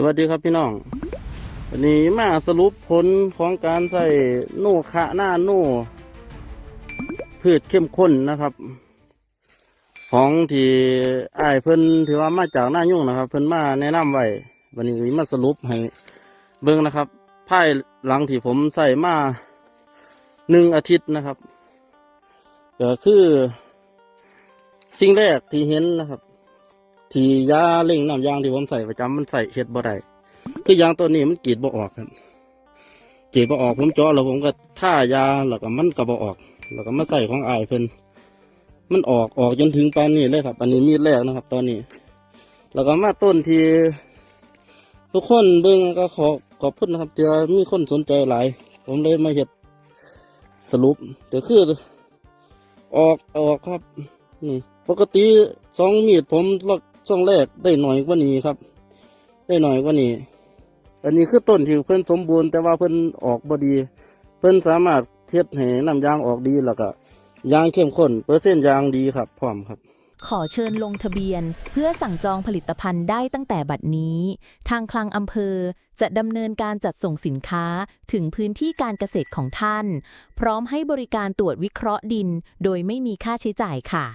สวัสดีครับพี่น้อง วันนี้มาสรุปผลของการใส่โน่คะหน้าโน่พืชเข้มข้นนะครับ ของที่ไอ้เพิ่นถือว่ามาจากหน้ายุ่งนะครับ เพิ่นมาแนะนำไว้วันนี้มาสรุปให้เบิ่งนะครับภายหลังที่ผมใส่มาหนึ่งอาทิตย์นะครับก็คือ สิ่งแรกที่เห็นนะครับ ที่ยาเร่งน้ำยางที่ผมใส่ประจำมันใส่เห็ดบ่ได้คือยางตัวนี้มันกรีดบ่ออกครับกรีดบ่ออกผมเจาะแล้วผมก็ท่ายาแล้วก็มันก็บ่ออก แล้วก็มาใส่ของอายเพิ่นมันออกออกจนถึงปานนี้เลยครับ อันนี้มีดแรกนะครับ ตอนนี้ แล้วก็มาต้นที่ทุกคนเบิ่งก็ขอขอบคุณนะครับที่ว่ามีคนสนใจหลาย ผมเลยมาเห็ดสรุปก็คือออกออกครับนี่ปกติสองมีดผมลอก ช่วงแรกได้หน่อยกว่านี้ครับ ได้หน่อยกว่านี้ อันนี้คือต้นที่เพิ่นสมบูรณ์แต่ว่าเพิ่นออกบดี เพิ่นสามารถเทียดให้น้ำยางออกดีแล้วก็ยางเข้มข้นเปอร์เซ็นต์ยางดีครับพร้อมครับ ขอเชิญลงทะเบียน เพื่อสั่งจองผลิตภัณฑ์ได้ตั้งแต่บัดนี้ ทางคลังอำเภอจะดำเนินการจัดส่งสินค้าถึงพื้นที่การเกษตรของท่าน พร้อมให้บริการตรวจวิเคราะห์ดิน โดยไม่มีค่าใช้จ่ายค่ะ